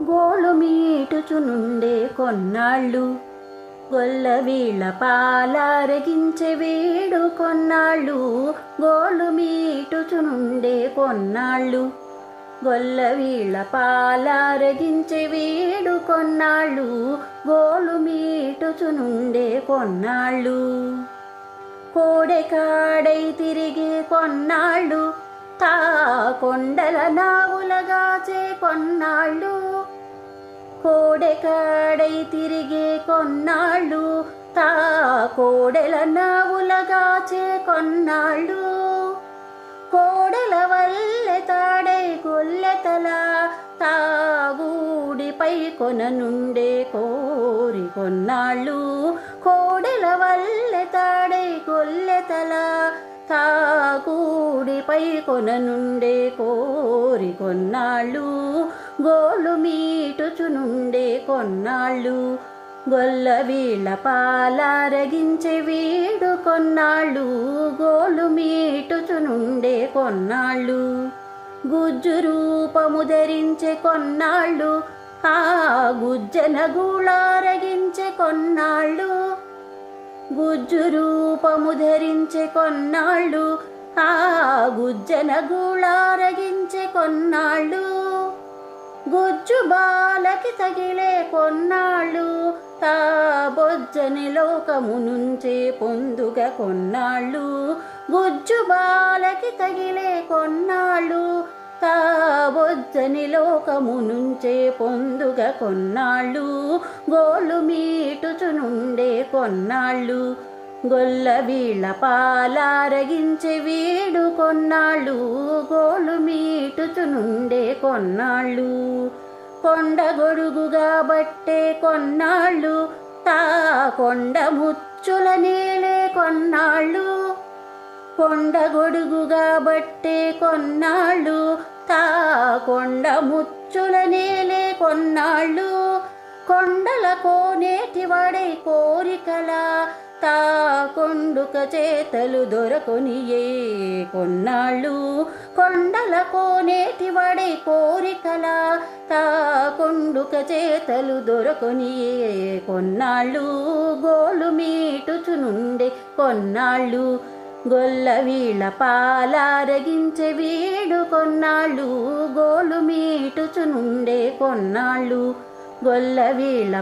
గోలు మీటుచునుండే కొన్నాళ్ళు గొల్ల వీళ్ళ పాలారగించే వీడు కొన్నాళ్ళు గోలు మీటుచునుండే కొన్నాళ్ళు గొల్ల వీళ్ళ పాలారగించే వీడు కొన్నాళ్ళు గోలు మీటుచునుండే కొన్నాళ్ళు. కోడెకాడై తిరిగి కొన్నాళ్ళు తా కొండల నావులగాచే కొన్నాళ్ళు. కోడెకాడై తిరిగే కొన్నాళ్ళు తా కోడెల నావులగాచే కొన్నాళ్ళు. కోడెల వల్లె తాడై గొల్లెతల తాగూడిపై కొన నుండే కోరి కొన్నాళ్ళు. కోడెల వల్లె తాడై గొల్లెతల తాగు కొన నుండే కోరి కొన్నాళ్ళు గోలు మీటుచునుండే కొన్నాళ్ళు గొల్ల వీళ్ళ పాలారగించే వీడు కొన్నాళ్ళు గోలు మీటుచునుండే కొన్నాళ్ళు గుజ్జు రూపము ధరించే కొన్నాళ్ళు ఆ గుజ్జన గూళారగించే కొన్నాళ్ళు గుజ్జు రూపము ధరించే కొన్నాళ్ళు ఆ గుజ్జన గుళారగించే కొన్నాళ్ళు గుజ్జు బాలకి తగిలే కొన్నాళ్ళు తా బొజ్జని లోకము నుంచే పొందుగా కొన్నాళ్ళు గుజ్జు బాలకి తగిలే కొన్నాళ్ళు తా బొజ్జని లోకము నుంచే పొందుగా కొన్నాళ్ళు గోలు మీటుచునుండే కొన్నాళ్ళు. గొల్ల వీళ్ళ పాలారగించి వీడు కొన్నాళ్ళు గోలు మీటుచునుండే కొన్నాళ్ళు. కొండ గొడుగుగా బట్టే కొన్నాళ్ళు తా కొండ ముచ్చుల నేలే కొన్నాళ్ళు. కొండ గొడుగుగా బట్టే కొన్నాళ్ళు తా కొండ ముచ్చుల నేలే కొన్నాళ్ళు. కొండల కోనేటివాడై కోరికల తా కొండుక చేతలు దొరకొనియే కొన్నాళ్ళు కొండల కోనేటి వడే కోరికల తా కొండుక చేతలు దొరకొనియే కొన్నాళ్ళు గోలు మీటుచునుండే కొన్నాళ్ళు గొల్ల వీళ్ళ పాలారగించే వీడు కొన్నాళ్ళు గోలు మీటుచునుండే కొన్నాళ్ళు. గొల్ల వీళ్ళ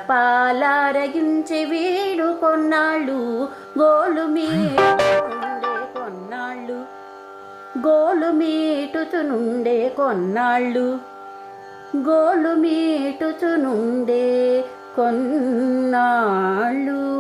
వీడు కొన్నాళ్ళు. గోలు మీటుండే కొన్నాళ్ళు. గోలు మీటుచునుండే కొన్నాళ్ళు. గోలు మీటుచునుండే కొన్నాళ్ళు.